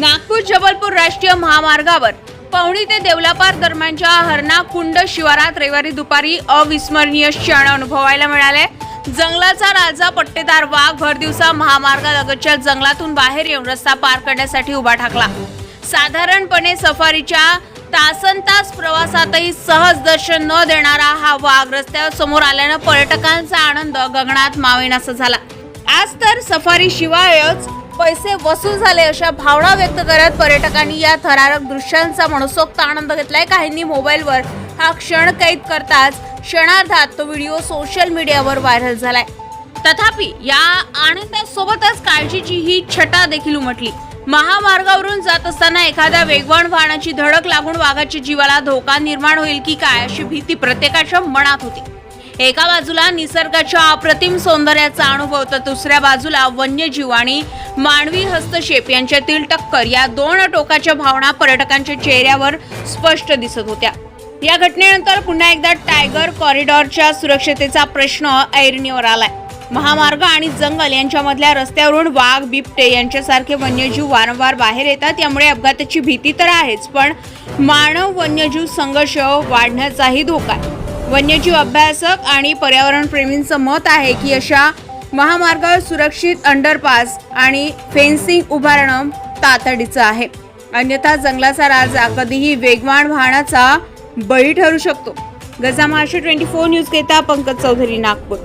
नागपूर जबलपूर राष्ट्रीय महामार्गावर पवणी ते देवलापार दरम्यानच्या हरणा कुंड शिवारात रविवारी दुपारी अविस्मरणीय क्षण अनुभवायला मिळाले. जंगलाचा राजा पट्टेदार वाघ भर दिवसा महामार्गालगतच्या जंगलातून बाहेर येऊन रस्ता पार करण्यासाठी उभा ठाकला. साधारणपणे सफारीच्या तासन तास प्रवासातही सहज दर्शन न देणारा हा वाघ रस्त्यावर समोर आल्यानं पर्यटकांचा आनंद गगनात मावेनासा झाला. आज तर सफारी शिवायच पैसे वसूल झाले अशा भावना व्यक्त करत पर्यटकांनी या थरारक दृश्यांचा मनसोक्त आनंद घेतलाय. काहींनी मोबाईलवर हा क्षण कैद करताच क्षणार्धात तो व्हिडिओ सोशल मीडियावर व्हायरल झालाय. तथापि या आनंदासोबतच काळजीची ही छटा देखील उमटली. महामार्गावरून जात असताना एखाद्या वेगवान वाहनाची धडक लागून वाघाच्या जीवाला धोका निर्माण होईल की काय अशी भीती प्रत्येकाच्या मनात होती. एका बाजूला निसर्गाच्या अप्रतिम सौंदर्याचा अनुभव तर दुसऱ्या बाजूला वन्यजीव आणि मानवी हस्तक्षेप यांच्यातील टक्कर या दोन टोकाच्या भावना पर्यटकांच्या चेहऱ्यावर स्पष्ट दिसत होत्या. या घटनेनंतर पुन्हा एकदा टायगर कॉरिडॉरच्या सुरक्षतेचा प्रश्न ऐरणीवर आलाय. महामार्ग आणि जंगल यांच्यामधल्या रस्त्यावरून वाघ बिबटे यांच्यासारखे वन्यजीव वारंवार बाहेर येतात. त्यामुळे अपघाताची भीती तर आहेच पण मानव वन्यजीव संघर्ष वाढण्याचाही धोका आहे. वन्यजीव अभ्यासक आणि पर्यावरण प्रेमींचं मत आहे की अशा महामार्गावर सुरक्षित अंडरपास आणि फेन्सिंग उभारणं तातडीचं आहे. अन्यथा जंगलाचा राजा कधीही वेगवान वाहनाचा बळी ठरू शकतो. गजा ट्वेंटी फोर न्यूज घेता पंकज चौधरी नागपूर.